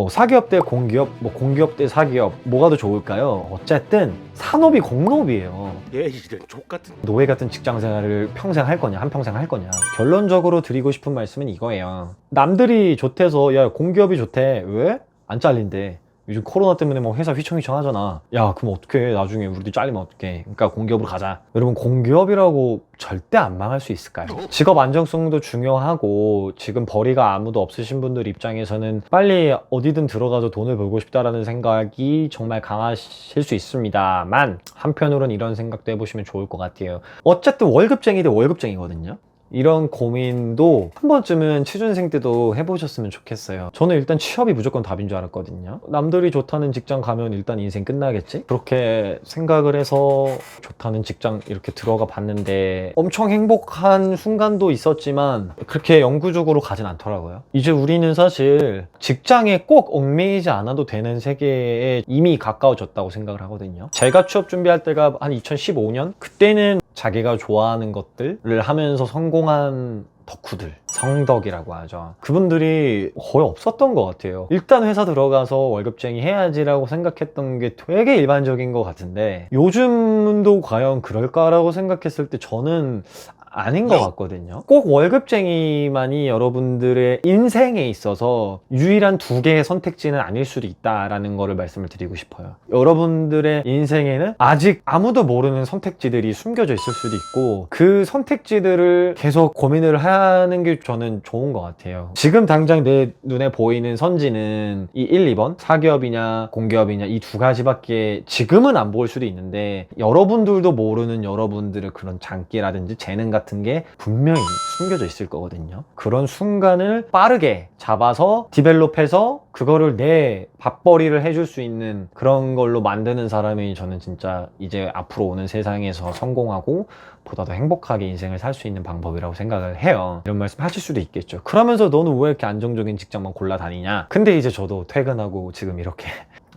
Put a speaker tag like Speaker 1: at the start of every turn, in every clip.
Speaker 1: 뭐 사기업 대 공기업, 뭐 공기업 대 사기업 뭐가 더 좋을까요? 어쨌든 산업이 공업이에요.
Speaker 2: 얘 이런 족 같은
Speaker 1: 노예 같은 직장 생활을 평생 할 거냐, 한 평생 할 거냐. 결론적으로 드리고 싶은 말씀은 이거예요. 남들이 좋대서, 야, 공기업이 좋대. 왜? 안 잘린대. 요즘 코로나 때문에 뭐 회사 휘청휘청 하잖아. 야, 그럼 어떡해. 나중에 우리도 잘리면 어떡해. 그러니까 공기업으로 가자. 여러분, 공기업이라고 절대 안 망할 수 있을까요? 직업 안정성도 중요하고, 지금 벌이가 아무도 없으신 분들 입장에서는 빨리 어디든 들어가서 돈을 벌고 싶다라는 생각이 정말 강하실 수 있습니다만, 한편으로는 이런 생각도 해보시면 좋을 것 같아요. 어쨌든 월급쟁이 대 월급쟁이거든요. 이런 고민도 한 번쯤은 취준생 때도 해보셨으면 좋겠어요. 저는 일단 취업이 무조건 답인 줄 알았거든요. 남들이 좋다는 직장 가면 일단 인생 끝나겠지? 그렇게 생각을 해서 좋다는 직장 이렇게 들어가 봤는데 엄청 행복한 순간도 있었지만 그렇게 영구적으로 가진 않더라고요. 이제 우리는 사실 직장에 꼭 얽매이지 않아도 되는 세계에 이미 가까워졌다고 생각을 하거든요. 제가 취업 준비할 때가 한 2015년? 그때는 자기가 좋아하는 것들을 하면서 성공한 덕후들 성덕이라고 하죠. 그분들이 거의 없었던 것 같아요. 일단 회사 들어가서 월급쟁이 해야지라고 생각했던 게 되게 일반적인 것 같은데 요즘도 과연 그럴까라고 생각했을 때 저는 아닌 것 같거든요. 꼭 월급쟁이만이 여러분들의 인생에 있어서 유일한 두 개의 선택지는 아닐 수도 있다라는 거를 말씀을 드리고 싶어요. 여러분들의 인생에는 아직 아무도 모르는 선택지들이 숨겨져 있을 수도 있고 그 선택지들을 계속 고민을 하는 게 저는 좋은 것 같아요. 지금 당장 내 눈에 보이는 선지는 이 1, 2번 사기업이냐 공기업이냐 이 두 가지밖에 지금은 안 보일 수도 있는데 여러분들도 모르는 여러분들의 그런 장기라든지 재능 같은 게 분명히 숨겨져 있을 거거든요. 그런 순간을 빠르게 잡아서 디벨롭해서 그거를 내 밥벌이를 해줄 수 있는 그런 걸로 만드는 사람이 저는 진짜 이제 앞으로 오는 세상에서 성공하고 보다 더 행복하게 인생을 살 수 있는 방법이라고 생각을 해요. 이런 말씀 하실 수도 있겠죠. 그러면서 너는 왜 이렇게 안정적인 직장만 골라 다니냐? 근데 이제 저도 퇴근하고 지금 이렇게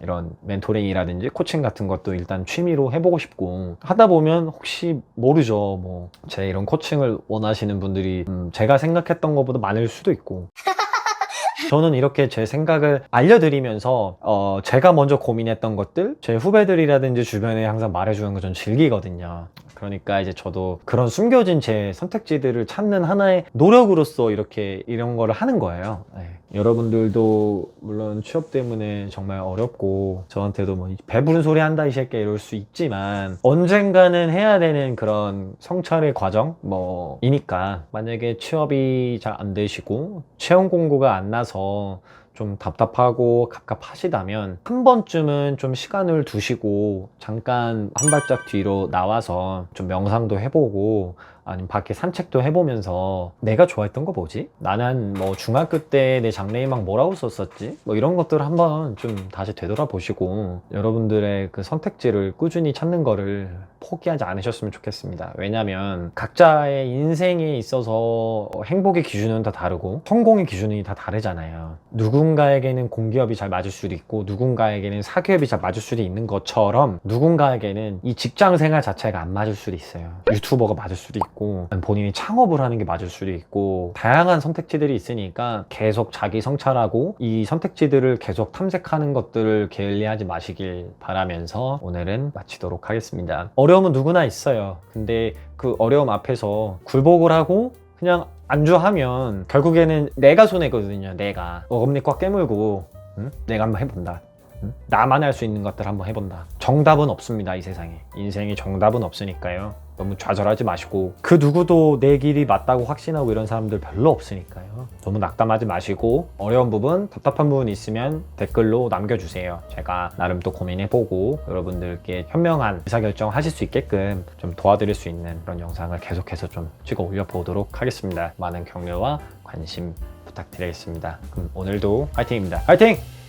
Speaker 1: 이런 멘토링이라든지 코칭 같은 것도 일단 취미로 해보고 싶고. 하다 보면 혹시 모르죠. 뭐 제 이런 코칭을 원하시는 분들이 음, 제가 생각했던 것보다 많을 수도 있고 저는 이렇게 제 생각을 알려드리면서 어, 제가 먼저 고민했던 것들 제 후배들이라든지 주변에 항상 말해주는 거전 즐기거든요 그러니까 이제 저도 그런 숨겨진 제 선택지들을 찾는 하나의 노력으로서 이렇게 이런 거를 하는 거예요. 네. 여러분들도 물론 취업 때문에 정말 어렵고 저한테도 뭐 배부른 소리 한다 이 새끼 이럴 수 있지만 언젠가는 해야 되는 그런 성찰의 과정 뭐이니까 만약에 취업이 잘 안 되시고 채용 공고가 안 나서 좀 답답하고 갑갑하시다면 한 번쯤은 좀 시간을 두시고 잠깐 한 발짝 뒤로 나와서 좀 명상도 해보고 아니면 밖에 산책도 해보면서 내가 좋아했던 거 뭐지? 나는 뭐 중학교 때 내 장래희망 뭐라고 썼었지? 뭐 이런 것들 을 한번 좀 다시 되돌아보시고 여러분들의 그 선택지를 꾸준히 찾는 거를 포기하지 않으셨으면 좋겠습니다. 왜냐면 각자의 인생에 있어서 행복의 기준은 다 다르고 성공의 기준이 다 다르잖아요. 누군가에게는 공기업이 잘 맞을 수도 있고 누군가에게는 사기업이 잘 맞을 수도 있는 것처럼 누군가에게는 이 직장 생활 자체가 안 맞을 수도 있어요. 유튜버가 맞을 수도 있고 본인이 창업을 하는 게 맞을 수도 있고 다양한 선택지들이 있으니까 계속 자기 성찰하고 이 선택지들을 계속 탐색하는 것들을 게을리하지 마시길 바라면서 오늘은 마치도록 하겠습니다. 어려움은 누구나 있어요. 근데 그 어려움 앞에서 굴복을 하고 그냥 안주하면 결국에는 내가 손해거든요. 내가 어금니 꽉 깨물고 응? 내가 한번 해본다. 응? 나만 할 수 있는 것들 한번 해본다. 정답은 없습니다. 이 세상에 인생에 정답은 없으니까요. 너무 좌절하지 마시고 그 누구도 내 길이 맞다고 확신하고 이런 사람들 별로 없으니까요. 너무 낙담하지 마시고 어려운 부분, 답답한 부분 있으면 댓글로 남겨주세요. 제가 나름 또 고민해보고 여러분들께 현명한 의사결정 하실 수 있게끔 좀 도와드릴 수 있는 그런 영상을 계속해서 좀 찍어 올려보도록 하겠습니다. 많은 격려와 관심 부탁드리겠습니다. 그럼 오늘도 화이팅입니다. 화이팅!